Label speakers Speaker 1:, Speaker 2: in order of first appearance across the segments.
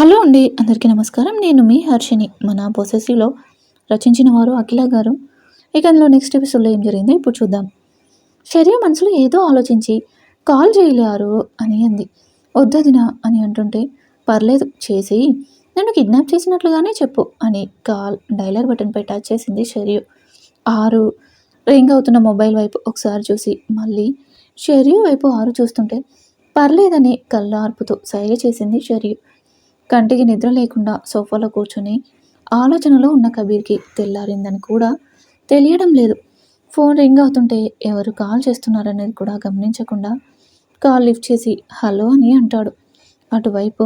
Speaker 1: Hello అండి అందరికీ నమస్కారం. నేను మీ హర్షిని మన పొసెసివ్లో రచించిన వారు అఖిల గారు. ఇక అందులో నెక్స్ట్ ఎపిసోడ్లో ఏం జరిగిందో ఇప్పుడు చూద్దాం. శరీర మనసులో ఏదో ఆలోచించి కాల్ చేయలేరు అని అంది. వద్దదినా అని అంటుంటే పర్లేదు చేసి నన్ను కిడ్నాప్ చేసినట్లుగానే చెప్పు అని కాల్ డైలర్ బటన్పై టచ్ చేసింది షెరియు. ఆరు రింగ్ అవుతున్న మొబైల్ వైపు ఒకసారి చూసి మళ్ళీ షెరియు వైపు ఆరు చూస్తుంటే పర్లేదని కళ్ళార్పుతో ఆర్పుతూ సైగ చేసింది షెరియు. కంటికి నిద్ర లేకుండా సోఫాలో కూర్చొని ఆలోచనలో ఉన్న కబీర్కి తెల్లారిందని కూడా తెలియడం లేదు. ఫోన్ రింగ్ అవుతుంటే ఎవరు కాల్ చేస్తున్నారనేది కూడా గమనించకుండా కాల్ లిఫ్ట్ చేసి హలో అని అంటాడు. అటువైపు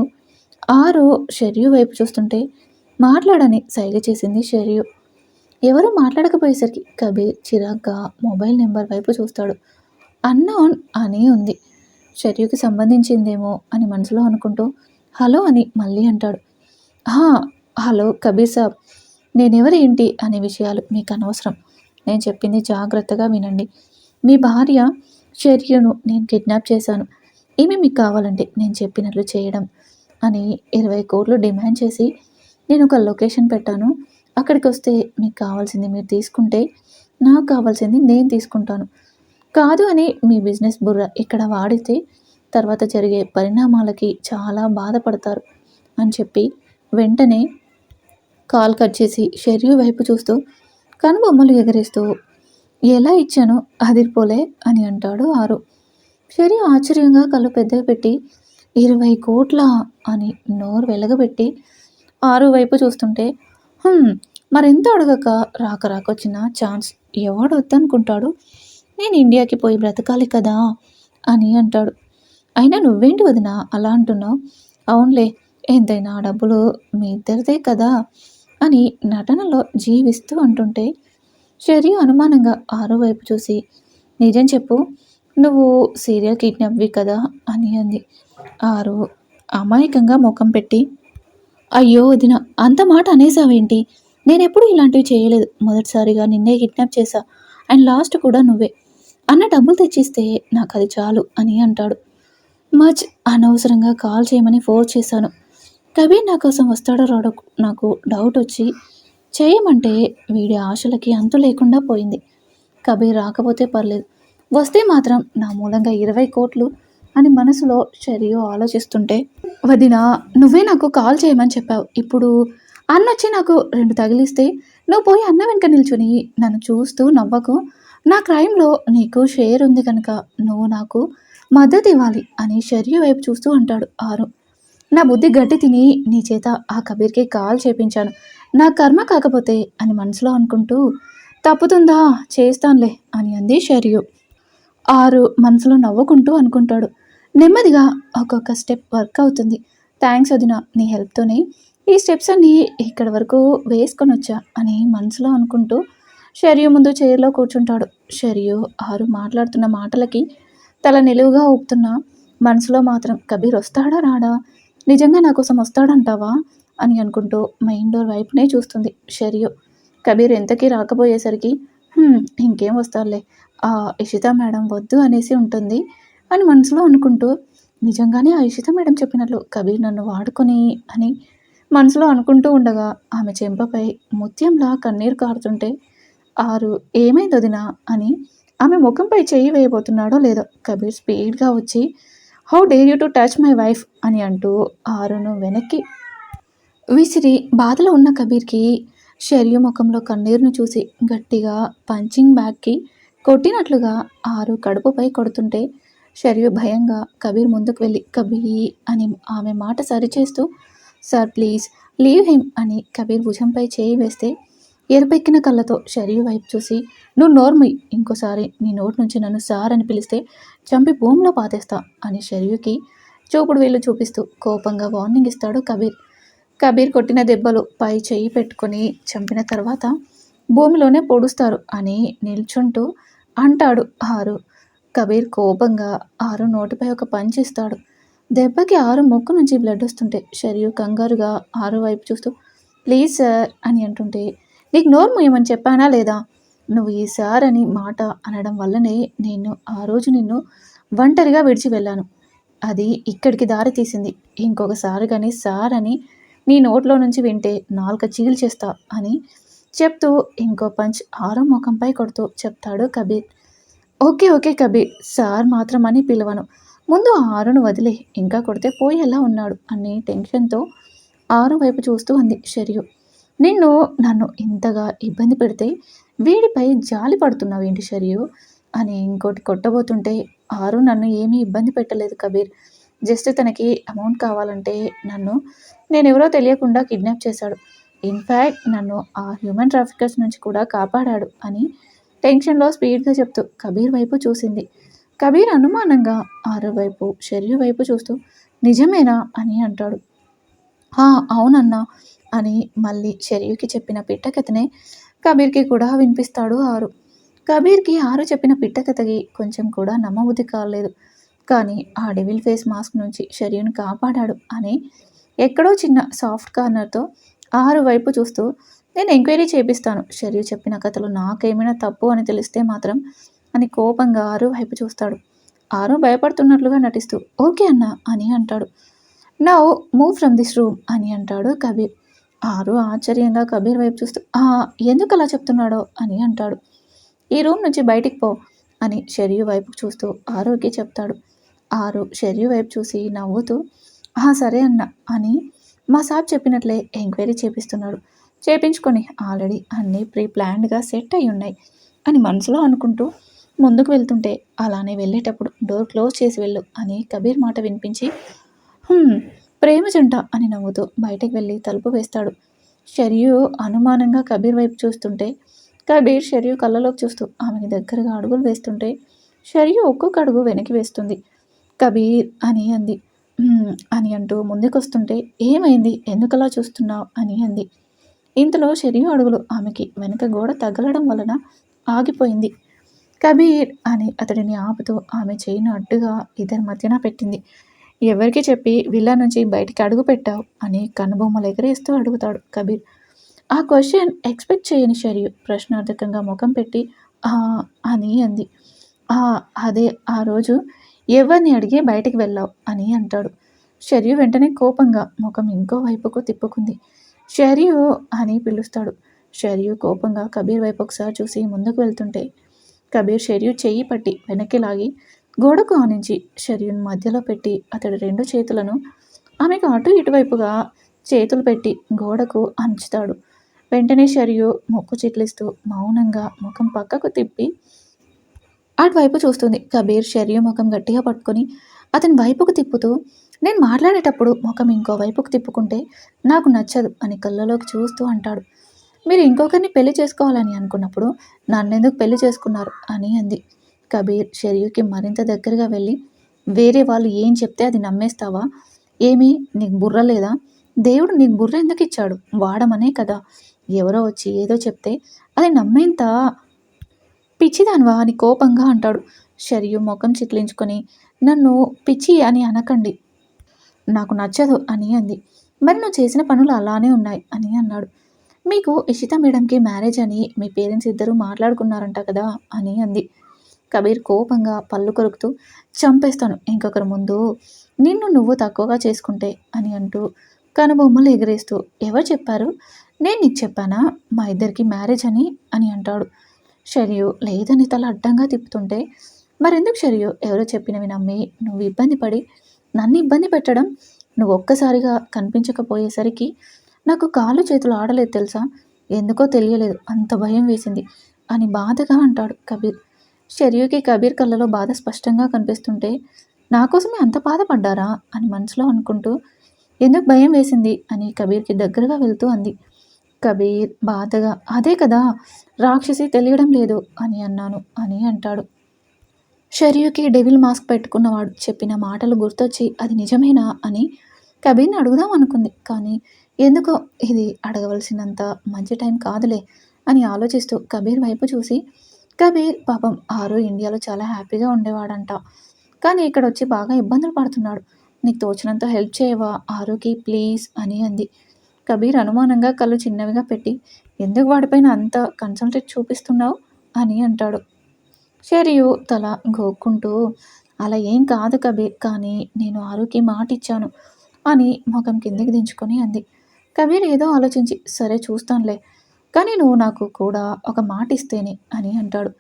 Speaker 1: ఆరు షెర్యు వైపు చూస్తుంటే మాట్లాడని సైగ చేసింది షెర్యు. ఎవరు మాట్లాడకపోయేసరికి కబీర్ చిరాగ్గా మొబైల్ నెంబర్ వైపు చూస్తాడు. అన్నోన్ అని ఉంది. షెర్యుకి సంబంధించిందేమో అని మనసులో అనుకుంటూ హలో అని మళ్ళీ అంటాడు. "హా, హలో కబీర్ సాబ్ నేనెవరు ఏంటి అనే విషయాలు మీకు అనవసరం నేను చెప్పింది జాగ్రత్తగా వినండి. మీ భార్య చర్యను నేను కిడ్నాప్ చేశాను. ఈమె మీకు కావాలంటే నేను చెప్పినట్లు చేయడం అని ఇరవై కోట్లు డిమాండ్ చేసి నేను ఒక లొకేషన్ పెట్టాను. అక్కడికి వస్తే మీకు కావాల్సింది మీరు తీసుకుంటే నాకు కావాల్సింది నేను తీసుకుంటాను. కాదు అని మీ బిజినెస్ బుర్ర ఇక్కడ వాడితే తర్వాత జరిగే పరిణామాలకి చాలా బాధపడతారు అని చెప్పి వెంటనే కాల్ కట్ చేసి షెర్యు వైపు చూస్తూ కనుబొమ్మలు ఎగరేస్తూ ఎలా ఇచ్చానో అదిరిపోలే అని అంటాడు ఆరు. షెర్యు ఆశ్చర్యంగా కళ్ళు పెద్దగా పెట్టి ఇరవై కోట్ల అని నోరు వెలగబెట్టి ఆరు వైపు చూస్తుంటే మరెంత అడగక రాక రాకొచ్చిన ఛాన్స్ ఎవడు వద్దనుకుంటాడు నేను ఇండియాకి పోయి బ్రతకాలి కదా అని అంటాడు. అయినా నువ్వేంటి వదిన? అలా అంటున్నావు. అవునులే ఎంతైనా డబ్బులు మీ ఇద్దరిదే కదా అని నటనలో జీవిస్తూ అంటుంటే షెరియు అనుమానంగా ఆరో వైపు చూసి నిజం చెప్పు నువ్వు సీరియల్ కిడ్నాప్వి కదా అని అంది. ఆరు అమాయకంగా ముఖం పెట్టి అయ్యో వదిన అంత మాట అనేసావేంటి? నేనెప్పుడు ఇలాంటివి చేయలేదు. మొదటిసారిగా నిన్నే కిడ్నాప్ చేశా. అండ్ లాస్ట్ కూడా నువ్వే. అన్న డబ్బులు తెచ్చిస్తే నాకు అది చాలు అని అంటాడు. మచ్ అనవసరంగా కాల్ చేయమని ఫోర్స్ చేశాను. కబీర్ నా కోసం వస్తాడో రాడో నాకు డౌట్ వచ్చి చేయమంటే వీడి ఆశలకి అంతు లేకుండా పోయింది. కబీర్ రాకపోతే పర్లేదు. వస్తే మాత్రం నా మూలంగా ఇరవై కోట్లు అని మనసులో షరియో ఆలోచిస్తుంటే వదినా నువ్వే నాకు కాల్ చేయమని చెప్పావు. ఇప్పుడు అన్న వచ్చి నాకు రెండు తగిలిస్తే నువ్వు పోయి అన్న వెనుక నిల్చుని నన్ను చూస్తూ నవ్వకు. నా క్రైమ్లో నీకు షేర్ ఉంది కనుక నువ్వు నాకు మద్దతు ఇవ్వాలి అని షర్యు వైపు చూస్తూ అంటాడు ఆరు. నా బుద్ధి గట్టి తిని నీ చేత ఆ కబీర్కి కాల్ చేపించాను. నా కర్మ కాకపోతే అని మనసులో అనుకుంటూ తప్పుతుందా? చేస్తానులే అని అంది షర్యు. ఆరు మనసులో నవ్వుకుంటూ అనుకుంటాడు. నెమ్మదిగా ఒక్కొక్క స్టెప్ వర్క్ అవుతుంది. థ్యాంక్స్ వదిన నీ హెల్ప్తోనే ఈ స్టెప్స్ అన్నీ ఇక్కడ వరకు వేసుకొని వచ్చా అని మనసులో అనుకుంటూ షరియు ముందు చైర్లో కూర్చుంటాడు. షరియు ఆరు మాట్లాడుతున్న మాటలకి తల నిలువుగా ఊపుతున్నా. మనసులో మాత్రం కబీర్ వస్తాడా రాడా? నిజంగా నా కోసం వస్తాడంటావా? అని అనుకుంటూ మెయిన్ డోర్ వైపునే చూస్తుంది షరియు. కబీర్ ఎంతకీ రాకపోయేసరికి ఇంకేం వస్తారులే ఆ ఇషిత మేడం వద్దు అనేసి ఉంటుంది అని మనసులో అనుకుంటూ నిజంగానే ఆ ఇషిత మేడం చెప్పినట్లు కబీర్ నన్ను వాడుకొని అని మనసులో అనుకుంటూ ఉండగా ఆమె చెంపపై ముత్యంలా కన్నీరు కారుతుంటే ఆరు ఏమైంది వదినా? అని ఆమె ముఖంపై చెయ్యి వేయబోతున్నాడో లేదో కబీర్ స్పీడ్గా వచ్చి how dare you to touch my wife అని అంటూ ఆరును వెనక్కి విసిరి బాధలో ఉన్న కబీర్కి షర్యు ముఖంలో కన్నీరును చూసి గట్టిగా పంచింగ్ బ్యాగ్కి కొట్టినట్లుగా ఆరు కడుపుపై కొడుతుంటే షర్యు భయంగా కబీర్ ముందుకు వెళ్ళి కబీర్ అని ఆమె మాట సరిచేస్తూ సార్ ప్లీజ్ లీవ్ హిమ్ అని కబీర్ భుజంపై చేయి వేస్తే ఎరుపెక్కిన కళ్ళతో షరియు వైపు చూసి నువ్వు నోర్మి ఇంకోసారి నీ నోటి నుంచి నన్ను సార్ అని పిలిస్తే చంపి భూమిలో పాతేస్తా అని షరియుకి చూపుడు వీళ్ళు చూపిస్తూ కోపంగా వార్నింగ్ ఇస్తాడు కబీర్. కబీర్ కొట్టిన దెబ్బలు పై చెయ్యి పెట్టుకొని చంపిన తర్వాత భూమిలోనే పొడుస్తారు అని నిల్చుంటూ అంటాడు ఆరు. కబీర్ కోపంగా ఆరు నోటిపై ఒక పంచిస్తాడు దెబ్బకి ఆరు ముక్కు నుంచి బ్లడ్ వస్తుంటే షరియు కంగారుగా ఆరు వైపు చూస్తూ ప్లీజ్ సార్ అని అంటుంటే నీకు నోరు చెప్పానా లేదా? నువ్వు ఈ సార్ అని మాట అనడం వల్లనే నేను ఆ రోజు నిన్ను ఒంటరిగా విడిచి వెళ్ళాను. అది ఇక్కడికి దారి తీసింది. ఇంకొకసారి కానీ సార్ అని నీ నోట్లో నుంచి వింటే నాలుక చీల్చేస్తా అని చెప్తూ ఇంకో పంచ్ ఆరో ముఖంపై కొడుతూ చెప్తాడు Kabir. Okay okay Kabir sir మాత్రం అని పిలవను. ముందు ఆరును వదిలే ఇంకా కొడితే పోయేలా ఉన్నాడు అని టెన్షన్తో ఆరు వైపు చూస్తూ అంది షరియు నిన్ను నన్ను ఇంతగా ఇబ్బంది పెడితే వీడిపై జాలి పడుతున్నావు ఏంటి షరియు? అని ఇంకోటి కొట్టబోతుంటే ఆరు నన్ను ఏమీ ఇబ్బంది పెట్టలేదు కబీర్. జస్ట్ తనకి అమౌంట్ కావాలంటే నన్ను నేను ఎవరో తెలియకుండా కిడ్నాప్ చేశాడు. ఇన్ఫ్యాక్ట్ నన్ను ఆ హ్యూమన్ ట్రాఫికర్స్ నుంచి కూడా కాపాడాడు అని టెన్షన్లో స్పీడ్గా చెప్తూ కబీర్ వైపు చూసింది. కబీర్ అనుమానంగా ఆరు వైపు షరియు వైపు చూస్తూ నిజమేనా? అని అంటాడు. అవునన్నా. అని మళ్ళీ షర్యుకి చెప్పిన పిట్టకథనే కబీర్కి కూడా వినిపిస్తాడు ఆరు. కబీర్కి ఆరు చెప్పిన పిట్టకథకి కొంచెం కూడా నమ్మబుద్ధి కాలేదు. కానీ ఆ డెవిల్ ఫేస్ మాస్క్ నుంచి షర్యుని కాపాడాడు అని ఎక్కడో చిన్న సాఫ్ట్ కార్నర్తో ఆరు వైపు చూస్తూ నేను ఎంక్వైరీ చేపిస్తాను. షర్యు చెప్పిన కథలు నాకేమైనా తప్పు అని తెలిస్తే మాత్రం అని కోపంగా ఆరు వైపు చూస్తాడు. ఆరు భయపడుతున్నట్లుగా నటిస్తూ ఓకే అన్న అని అంటాడు. Now move from this room అని అంటాడు కబీర్. ఆరు ఆశ్చర్యంగా కబీర్ వైపు చూస్తూ ఎందుకు అలా చెప్తున్నాడో? అని అంటాడు. ఈ రూమ్ నుంచి బయటికి పో అని షర్యు వైపు చూస్తూ ఆరోగ్య చెప్తాడు. ఆరు షర్యు వైపు చూసి నవ్వుతూ సరే అన్న అని మా సాబ్ చెప్పినట్లే ఎంక్వైరీ చేపిస్తున్నాడు. చేపించుకొని ఆల్రెడీ అన్నీ ప్రీ ప్లాన్డ్గా సెట్ అయి ఉన్నాయి అని మనసులో అనుకుంటూ ముందుకు వెళ్తుంటే అలానే వెళ్ళేటప్పుడు డోర్ క్లోజ్ చేసి వెళ్ళు అని కబీర్ మాట వినిపించి ప్రేమ జంట అని నవ్వుతూ బయటకు వెళ్ళి తలుపు వేస్తాడు. షరియు అనుమానంగా కబీర్ వైపు చూస్తుంటే కబీర్ షరియు కళ్ళలోకి చూస్తూ ఆమెకి దగ్గరగా అడుగులు వేస్తుంటే షరియు ఒక్కొక్క అడుగు వెనక్కి వేస్తుంది. కబీర్ అని అంది. అని అంటూ ముందుకొస్తుంటే ఏమైంది? ఎందుకలా చూస్తున్నావు? అని అంది. ఇంతలో షరియు అడుగులు ఆమెకి వెనక గోడ తగలడం వలన ఆగిపోయింది. కబీర్ అని అతడిని ఆపుతూ ఆమె చేయిన అడ్డుగా ఇద్దరి మధ్యన పెట్టింది. ఎవరికి చెప్పి విల్లా నుంచి బయటికి అడుగు పెట్టావు అని కనుబొమ్మలు ఎగరేస్తూ అడుగుతాడు కబీర్. ఆ క్వశ్చన్ ఎక్స్పెక్ట్ చేయని షరియు ప్రశ్నార్థకంగా ముఖం పెట్టి అని అంది. అదే ఆ రోజు ఎవరిని అడిగి బయటికి వెళ్ళావు? అని అంటాడు. షరియు వెంటనే కోపంగా ముఖం ఇంకో వైపుకు తిప్పుకుంది. షరియు అని పిలుస్తాడు. షరియు కోపంగా కబీర్ వైపు ఒకసారి చూసి ముందుకు వెళ్తుంటే కబీర్ షరియు చెయ్యి పట్టి వెనక్కి లాగి గోడకు ఆనించి షర్యున్ మధ్యలో పెట్టి అతడి రెండు చేతులను ఆమెకు అటు ఇటువైపుగా చేతులు పెట్టి గోడకు అంచుతాడు. వెంటనే షరియు మొక్కు చిట్లిస్తూ మౌనంగా ముఖం పక్కకు తిప్పి అటువైపు చూస్తుంది. కబీర్ షరియు ముఖం గట్టిగా పట్టుకొని అతని వైపుకు తిప్పుతూ నేను మాట్లాడేటప్పుడు ముఖం ఇంకో వైపుకు తిప్పుకుంటే నాకు నచ్చదు అని కళ్ళలోకి చూస్తూ అంటాడు. మీరు ఇంకొకరిని పెళ్ళి చేసుకోవాలని అనుకున్నప్పుడు నన్నెందుకు పెళ్ళి చేసుకున్నారు అని అంది. కబీర్ షెరీఫ్కి మరింత దగ్గరగా వెళ్ళి వేరే వాళ్ళు ఏం చెప్తే అది నమ్మేస్తావా? ఏమీ? నీకు బుర్ర లేదా? దేవుడు నీకు బుర్ర ఎందుకు ఇచ్చాడు? వాడమనే కదా. ఎవరో వచ్చి ఏదో చెప్తే అది నమ్మేంత? పిచ్చిదానివా? అని కోపంగా అంటాడు. షరియు ముఖం చిట్లించుకొని నన్ను పిచ్చి అని అనకండి. నాకు నచ్చదు అని అంది. మరి నువ్వు చేసిన పనులు అలానే ఉన్నాయి అని అన్నాడు. మీకు ఇషిత మేడంకి మ్యారేజ్ అని మీ పేరెంట్స్ ఇద్దరు మాట్లాడుకున్నారంట కదా అని అంది. కబీర్ కోపంగా పళ్ళు కొరుకుతూ చంపేస్తాను ఇంకొకరి ముందు. నిన్ను నువ్వు తక్కువగా చేసుకుంటే అని అంటూ కనుబొమ్మలు ఎగరేస్తూ ఎవరు చెప్పారు? నేను నీకు చెప్పానా? మా ఇద్దరికి మ్యారేజ్ అని? అని అంటాడు. షరియు లేదని తల అడ్డంగా తిప్పుతుంటే మరెందుకు షరియు? ఎవరో చెప్పినవి నమ్మి నువ్వు ఇబ్బంది పడి నన్ను ఇబ్బంది పెట్టడం నువ్వు ఒక్కసారిగా కనిపించకపోయేసరికి నాకు కాళ్ళు చేతులు ఆడలేదు తెలుసా? ఎందుకో తెలియలేదు అంత భయం వేసింది అని బాధగా అంటాడు కబీర్. షర్యూకి కబీర్ కళ్ళలో బాధ స్పష్టంగా కనిపిస్తుంటే నా కోసమే అంత బాధపడ్డారా? అని మనసులో అనుకుంటూ ఎందుకు భయం వేసింది? అని కబీర్కి దగ్గరగా వెళ్తూ అంది. కబీర్ బాధగా అదే కదా రాక్షసి తెలియడం లేదు అని అన్నాను అని అంటాడు. షర్యూకి డెవిల్ మాస్క్ పెట్టుకున్నవాడు చెప్పిన మాటలు గుర్తొచ్చి అది నిజమేనా? అని కబీర్ని అడుగుదాం అనుకుంది. కానీ ఎందుకో ఇది అడగవలసినంత మంచి టైం కాదులే అని ఆలోచిస్తూ కబీర్ వైపు చూసి కబీర్ పాపం ఆరు ఇండియాలో చాలా హ్యాపీగా ఉండేవాడంట. కానీ ఇక్కడ వచ్చి బాగా ఇబ్బందులు పడుతున్నాడు. నీకు తోచినంత హెల్ప్ చేయవా ఆరుకి ప్లీజ్ అని అంది. కబీర్ అనుమానంగా కళ్ళు చిన్నవిగా పెట్టి ఎందుకు వాడిపైన అంత కన్సల్టెట్ చూపిస్తున్నావు? అని అంటాడు. షరియు తల గోక్కుంటూ అలా ఏం కాదు కబీర్ కానీ నేను ఆరుకి మాట ఇచ్చాను అని ముఖం కిందికి దించుకొని అంది. కబీర్ ఏదో ఆలోచించి సరే చూస్తానులే కానీ నువ్వు నాకు కూడా ఒక మాట ఇస్తేనే అని అంటాడు.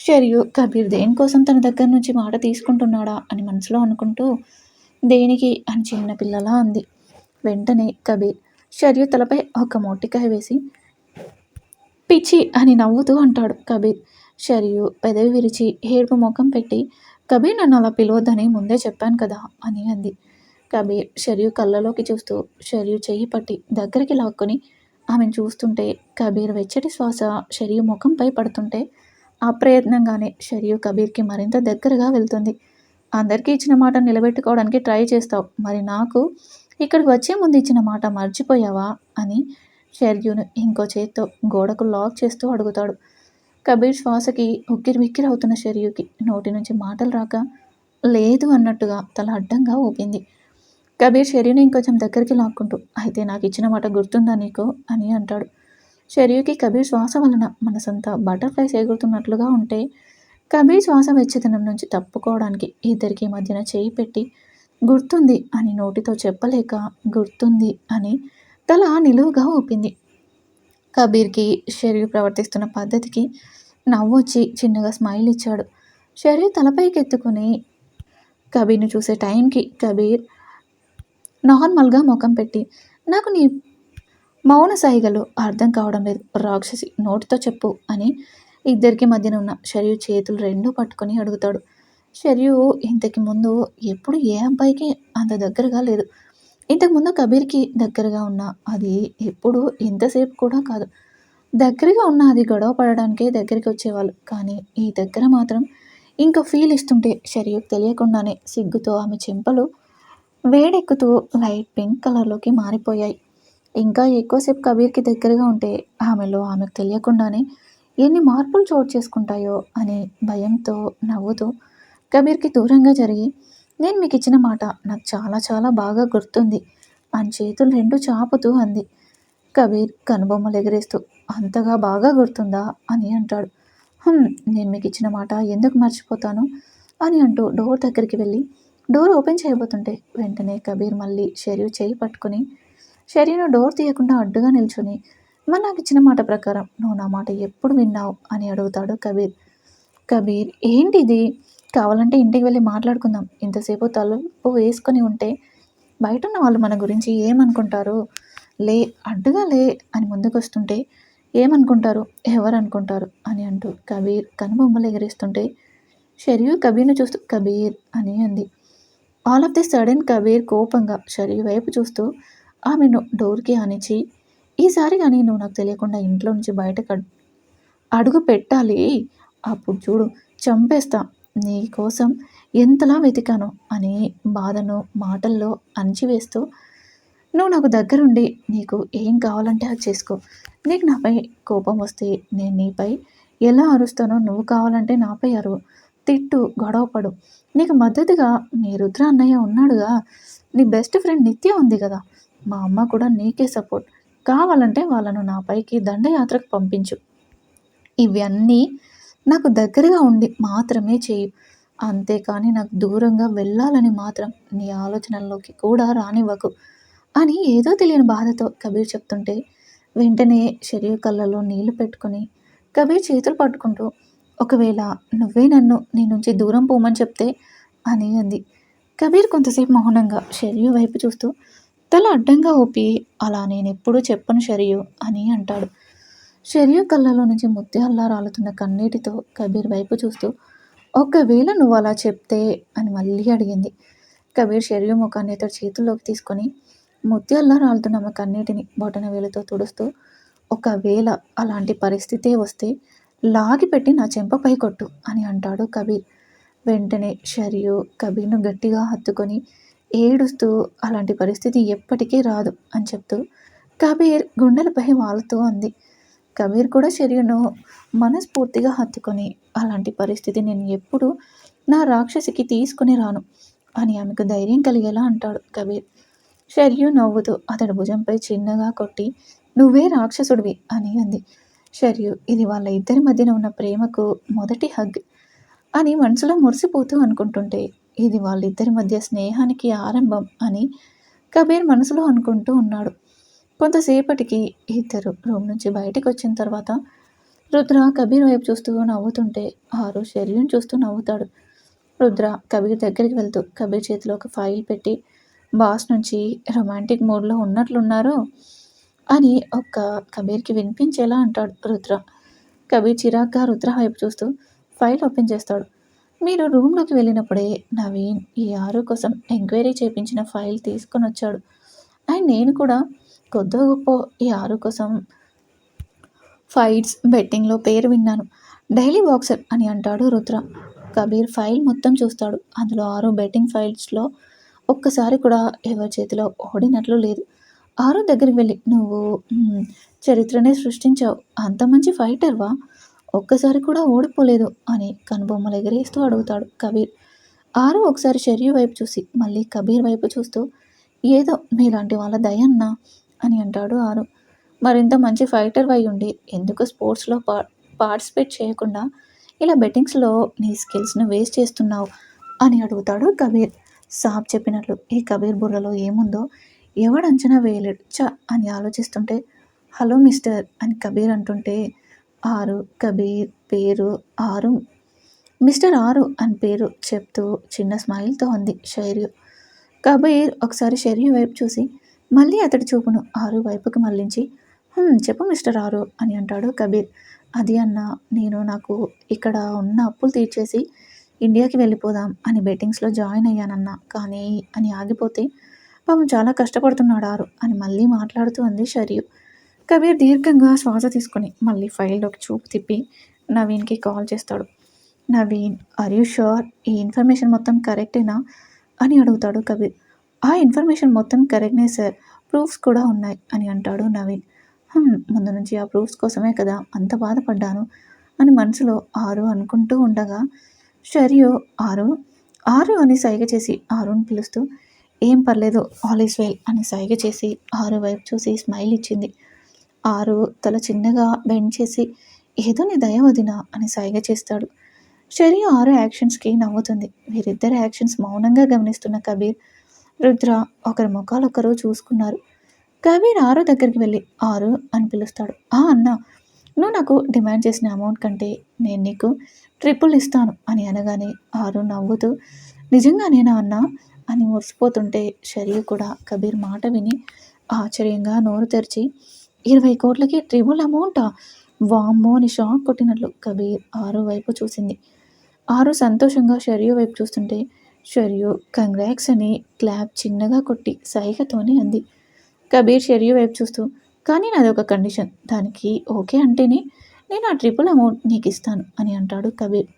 Speaker 1: షరియు కబీర్ దేనికోసం తన దగ్గర నుంచి మాట తీసుకుంటున్నాడా అని మనసులో అనుకుంటూ దేనికి అని చిన్న పిల్లలా అంది. వెంటనే కబీర్ షరియు తలపై ఒక మొట్టికాయ వేసి పిచ్చి అని నవ్వుతూ అంటాడు కబీర్. షరియు పెదవి విరిచి ఏడుపు ముఖం పెట్టి కబీర్ నన్ను అలా పిలవద్దని ముందే చెప్పాను కదా అని అంది. కబీర్ షరియు కళ్ళలోకి చూస్తూ షరియు చెయ్యి పట్టి దగ్గరికి లాక్కొని ఆమెను చూస్తుంటే కబీర్ వెచ్చటి శ్వాస షరియు ముఖంపై పడుతుంటే అప్రయత్నంగానే షరియు కబీర్కి మరింత దగ్గరగా వెళ్తుంది. అందరికీ ఇచ్చిన మాట నిలబెట్టుకోవడానికి ట్రై చేస్తావు. మరి నాకు ఇక్కడికి వచ్చే ముందు ఇచ్చిన మాట మర్చిపోయావా? అని షెర్యూను ఇంకో చేత్తో గోడకు లాక్ చేస్తూ అడుగుతాడు. కబీర్ శ్వాసకి ఉక్కిరి బిక్కిరి అవుతున్న షర్యుకి నోటి నుంచి మాటలు రాక లేదు అన్నట్టుగా తల అడ్డంగా ఊపింది. కబీర్ షెరీని ఇంకొంచెం దగ్గరికి లాక్కుంటూ అయితే నాకు ఇచ్చిన మాట గుర్తుందా నీకు? అని అంటాడు. షెరీకి కబీర్ శ్వాస వలన మనసంతా బటర్ఫ్లైస్ ఎగురుతున్నట్లుగా ఉంటే కబీర్ శ్వాస వెచ్చదనం నుంచి తప్పుకోవడానికి ఇద్దరికి మధ్యన చేయి పెట్టి గుర్తుంది అని నోటితో చెప్పలేక గుర్తుంది అని తల నిలువుగా ఊపింది. కబీర్కి షెరీ ప్రవర్తిస్తున్న పద్ధతికి నవ్వొచ్చి చిన్నగా స్మైల్ ఇచ్చాడు షెరీ తలపైకి ఎత్తుకుని కబీర్ని చూసే టైంకి కబీర్ నార్మల్గా ముఖం పెట్టి. నాకు నీ మౌన సహిగలు అర్థం కావడం లేదు. రాక్షసి నోటితో చెప్పు అని ఇద్దరికి మధ్యన ఉన్న షరియు చేతులు రెండూ పట్టుకొని అడుగుతాడు. షరియు ఇంతకి ముందు ఎప్పుడు ఏ అబ్బాయికి అంత దగ్గరగా లేదు. ఇంతకుముందు కబీర్కి దగ్గరగా ఉన్న అది ఎప్పుడు ఇంతసేపు కూడా కాదు. దగ్గరగా ఉన్న అది గొడవ పడడానికే దగ్గరికి వచ్చేవాళ్ళు. కానీ ఈ దగ్గర మాత్రం ఇంకా ఫీల్ ఇస్తుంటే షరియకు తెలియకుండానే సిగ్గుతో ఆమె చెంపలు వేడెక్కుతూ లైట్ పింక్ కలర్లోకి మారిపోయాయి. ఇంకా ఎక్కువసేపు కబీర్కి దగ్గరగా ఉంటే ఆమెలో ఆమెకు తెలియకుండానే ఎన్ని మార్పులు చోటు చేసుకుంటాయో అని భయంతో నవ్వుతూ కబీర్కి దూరంగా జరిగి నేను మీకు ఇచ్చిన మాట నాకు చాలా చాలా బాగా గుర్తుంది. అని చేతులు రెండు చాపుతూ అంది. కబీర్ కనుబొమ్మలు ఎగరేస్తూ అంతగా బాగా గుర్తుందా? అని అంటాడు. నేను మీకు ఇచ్చిన మాట ఎందుకు మర్చిపోతాను? అని అంటూ డోర్ దగ్గరికి వెళ్ళి డోర్ ఓపెన్ చేయబోతుంటే వెంటనే కబీర్ మళ్ళీ షరీఫ్ చేయి పట్టుకుని షరీను డోర్ తీయకుండా అడ్డుగా నిల్చుని మరి నాకు ఇచ్చిన మాట ప్రకారం నువ్వు నా మాట ఎప్పుడు విన్నావు? అని అడుగుతాడు కబీర్. కబీర్ ఏంటిది కావాలంటే ఇంటికి వెళ్ళి మాట్లాడుకుందాం. ఇంతసేపు తలుపు వేసుకొని ఉంటే బయట ఉన్న వాళ్ళు మన గురించి ఏమనుకుంటారు? లే అడ్డుగా లే అని ముందుకు వస్తుంటే ఏమనుకుంటారు? ఎవరు అనుకుంటారు అని అంటూ కబీర్ కనుబొమ్మలు ఎగిరిస్తుంటే షరియు కబీర్ను చూస్తూ కబీర్ అని అంది. All of the sudden Kabir కోపంగా షరీ వైపు చూస్తూ ఆమెను డోర్కి ఆనిచి ఈసారి కానీ నువ్వు నాకు తెలియకుండా ఇంట్లో నుంచి బయటకు అడుగు పెట్టాలి. అప్పుడు చూడు చంపేస్తా. నీ కోసం ఎంతలా వెతికాను అని బాధను మాటల్లో అణిచివేస్తూ నువ్వు నాకు దగ్గరుండి నీకు ఏం కావాలంటే అది చేసుకో. నీకు నాపై కోపం వస్తే నేను నీపై ఎలా అరుస్తానో నువ్వు కావాలంటే నాపై అరువు. తిట్టు గొడవపడు నీకు మద్దతుగా నీ రుద్ర అన్నయ్య ఉన్నాడుగా. నీ బెస్ట్ ఫ్రెండ్ నిత్య ఉంది కదా. మా అమ్మ కూడా నీకే సపోర్ట్. కావాలంటే వాళ్ళను నాపైకి దండయాత్రకు పంపించు. ఇవన్నీ నాకు దగ్గరగా ఉండి మాత్రమే చేయు. అంతేకాని నాకు దూరంగా వెళ్ళాలని మాత్రం నీ ఆలోచనల్లోకి కూడా రానివ్వకు అని ఏదో తెలియని బాధతో కబీర్ చెప్తుంటే వెంటనే శరీర కళ్ళలో నీళ్ళు పెట్టుకొని కబీర్ చేతులు పట్టుకుంటూ ఒకవేళ నువ్వే నన్ను నీ నుంచి దూరం పోమని చెప్తే అని అంది. కబీర్ కొంతసేపు మౌనంగా షరియు వైపు చూస్తూ తల అడ్డంగా ఊపి అలా నేను ఎప్పుడూ చెప్పను షరియు అని అంటాడు. షరియు కళ్ళలో నుంచి ముత్యాల్లా రాలుతున్న కన్నీటితో కబీర్ వైపు చూస్తూ ఒకవేళ నువ్వు అలా చెప్తే అని మళ్ళీ అడిగింది. కబీర్ షరియు ముఖాన్ని ఇతడు చేతుల్లోకి తీసుకొని ముత్యాల్లా రాలుతున్న ఆమె కన్నీటిని బొటన వేలుతో తుడుస్తూ ఒకవేళ అలాంటి పరిస్థితే వస్తే లాగిపెట్టి నా చెంపపై కొట్టు అని అంటాడు కబీర్. వెంటనే షరియు కబీర్ను గట్టిగా హత్తుకొని ఏడుస్తూ అలాంటి పరిస్థితి ఎప్పటికీ రాదు అని చెప్తూ కబీర్ గుండెలపై వాలుతూ అంది. కబీర్ కూడా షరియును మనస్ఫూర్తిగా హత్తుకొని అలాంటి పరిస్థితి నేను ఎప్పుడూ నా రాక్షసికి తీసుకుని రాను అని ఆమెకు ధైర్యం కలిగేలా అంటాడు కబీర్. షర్యు నవ్వుతూ అతడి భుజంపై చిన్నగా కొట్టి నువ్వే రాక్షసుడివి అని అంది. షర్యు ఇది వాళ్ళ ఇద్దరి మధ్యన ఉన్న ప్రేమకు మొదటి హగ్ అని మనసులో మురిసిపోతూ అనుకుంటుంటే ఇది వాళ్ళిద్దరి మధ్య స్నేహానికి ఆరంభం అని కబీర్ మనసులో అనుకుంటూ ఉన్నాడు. కొంతసేపటికి ఇద్దరు రూమ్ నుంచి బయటకు వచ్చిన తర్వాత రుద్ర కబీర్ వైపు చూస్తూ నవ్వుతుంటే ఆరు శరీరం చూస్తూ నవ్వుతాడు. రుద్ర కబీర్ దగ్గరికి వెళ్తూ కబీర్ చేతిలో ఒక ఫైల్ పెట్టి బాస్ నుంచి రొమాంటిక్ మూడ్లో ఉన్నట్లున్నారు. అని ఒక కబీర్కి వినిపించేలా అంటాడు రుద్ర. కబీర్ చిరాగ్గా రుద్ర వైపు చూస్తూ ఫైల్ ఓపెన్ చేస్తాడు. మీరు రూమ్లోకి వెళ్ళినప్పుడే నవీన్ ఈ ఆరు కోసం ఎంక్వైరీ చేయించిన ఫైల్ తీసుకొని వచ్చాడు. అండ్ నేను కూడా కొద్ది గొప్ప ఈ ఆరు కోసం ఫైట్స్ బెట్టింగ్లో పేరు విన్నాను. డైలీ బాక్సర్ అని అంటాడు రుద్ర. కబీర్ ఫైల్ మొత్తం చూస్తాడు. అందులో ఆరు బెట్టింగ్ ఫైల్స్లో ఒక్కసారి కూడా ఎవరి చేతిలో ఓడినట్లు లేదు. ఆరు దగ్గరికి వెళ్ళి నువ్వు చరిత్రనే సృష్టించావు. అంత మంచి ఫైటర్వా ఒక్కసారి కూడా ఓడిపోలేదు అని కనుబొమ్మలు ఎగరేస్తూ అడుగుతాడు కబీర్. ఆరు ఒకసారి షర్యు వైపు చూసి మళ్ళీ కబీర్ వైపు చూస్తూ ఏదో మీలాంటి వాళ్ళ దయన్నా అని అంటాడు ఆరు. మరింత మంచి ఫైటర్ వై ఉండి ఎందుకు స్పోర్ట్స్లో పా పార్టిసిపేట్ చేయకుండా ఇలా బెట్టింగ్స్లో నీ స్కిల్స్ను వేస్ట్ చేస్తున్నావు అని అడుగుతాడు కబీర్. సాబ్ చెప్పినట్లు ఈ కబీర్ బుర్రలో ఏముందో ఎవడు అంచనా వేయలేడు. చ అని ఆలోచిస్తుంటే హలో మిస్టర్ అని కబీర్ అంటుంటే ఆరు కబీర్ పేరు ఆరు. మిస్టర్ ఆరు అని పేరు చెప్తూ చిన్న స్మైల్తో ఉంది షైర్యు కబీర్ ఒకసారి షైర్యు వైపు చూసి మళ్ళీ అతడి చూపును ఆరు వైపుకి మళ్ళించి చెప్పు మిస్టర్ ఆరు అని అంటాడు కబీర్. అది అన్న నేను నాకు ఇక్కడ ఉన్న అప్పులు తీర్చేసి ఇండియాకి వెళ్ళిపోదాం అని బెట్టింగ్స్లో జాయిన్ అయ్యానన్నా కానీ అని ఆగిపోతే పాపం చాలా కష్టపడుతున్నాడు ఆరు అని మళ్ళీ మాట్లాడుతూ అంది షరియు కబీర్ దీర్ఘంగా శ్వాస తీసుకొని మళ్ళీ ఫైల్లోకి చూపు తిప్పి నవీన్కి కాల్ చేస్తాడు. నవీన్ ఆర్ యూ షూర్ ఈ ఇన్ఫర్మేషన్ మొత్తం కరెక్టేనా? అని అడుగుతాడు కబీర్. ఆ ఇన్ఫర్మేషన్ మొత్తం కరెక్ట్నే సార్. ప్రూఫ్స్ కూడా ఉన్నాయి అని అంటాడు నవీన్. ముందు నుంచి ఆ ప్రూఫ్స్ కోసమే కదా అంత బాధపడ్డాను అని మనసులో ఆరు అనుకుంటూ ఉండగా షరియో ఆరు ఆరు అని సైగ చేసి ఆరుని పిలుస్తూ ఏం పర్లేదు ఆల్ ఈస్ వెల్ అని సైగ చేసి ఆరు వైపు చూసి స్మైల్ ఇచ్చింది. ఆరు తల చిన్నగా బెండ్ చేసి ఏదో నీ దయ వదినా అని సైగ చేస్తాడు. షరి ఆరు యాక్షన్స్కి నవ్వుతుంది. వీరిద్దరు యాక్షన్స్ మౌనంగా గమనిస్తున్న కబీర్ రుద్ర ఒకరి ముఖాలు ఒకరు చూసుకున్నారు. కబీర్ ఆరు దగ్గరికి వెళ్ళి ఆరు అని పిలుస్తాడు. ఆ అన్న నువ్వు నాకు డిమాండ్ చేసిన అమౌంట్ కంటే నేను నీకు ట్రిపుల్ ఇస్తాను అని అనగానే ఆరు నవ్వుతూ నిజంగా నిజంగానేనా అన్నా? అని మురిసిపోతుంటే షరీర్ కూడా కబీర్ మాట విని ఆశ్చర్యంగా నోరు తెరిచి ఇరవై కోట్లకి ట్రిపుల్ అమౌంటా? వామ్మో! అని షాక్ కొట్టినట్లు కబీర్ ఆరు వైపు చూసింది. ఆరు సంతోషంగా షరియు వైపు చూస్తుంటే షరియు కంగ్రాక్స్ అని క్లాప్ చిన్నగా కొట్టి సైగతోనే అంది. కబీర్ షరియు వైపు చూస్తూ కానీ నాది ఒక కండిషన్. దానికి ఓకే అంటేనే నేను ఆ ట్రిపుల్ అమౌంట్ నీకు ఇస్తాను అని అంటాడు కబీర్.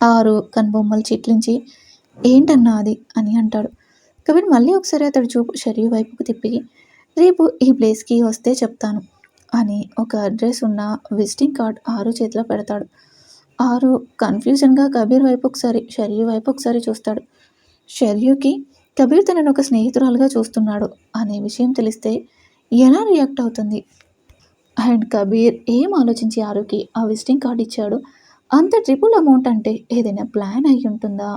Speaker 1: ఆరు కనుబొమ్మలు చిట్లించి ఏంటన్నా అది? అని అంటాడు. కబీర్ మళ్ళీ ఒకసారి అతడు చూపు షరీ వైపుకు తిప్పి రేపు ఈ ప్లేస్కి వస్తే చెప్తాను అని ఒక అడ్రస్ ఉన్న విజిటింగ్ కార్డ్ ఆరు చేతిలో పెడతాడు. ఆరు కన్ఫ్యూజన్గా కబీర్ వైపు ఒకసారి షరియు వైపు ఒకసారి చూస్తాడు. షర్యూకి కబీర్ తనను ఒక స్నేహితురాలుగా చూస్తున్నాడు అనే విషయం తెలిస్తే ఎలా రియాక్ట్ అవుతుంది? అండ్ కబీర్ ఏం ఆలోచించి ఆరుకి ఆ విజిటింగ్ కార్డ్ ఇచ్చాడు? అంత ట్రిపుల్ అమౌంట్ అంటే ఏదైనా ప్లాన్ అయి ఉంటుందా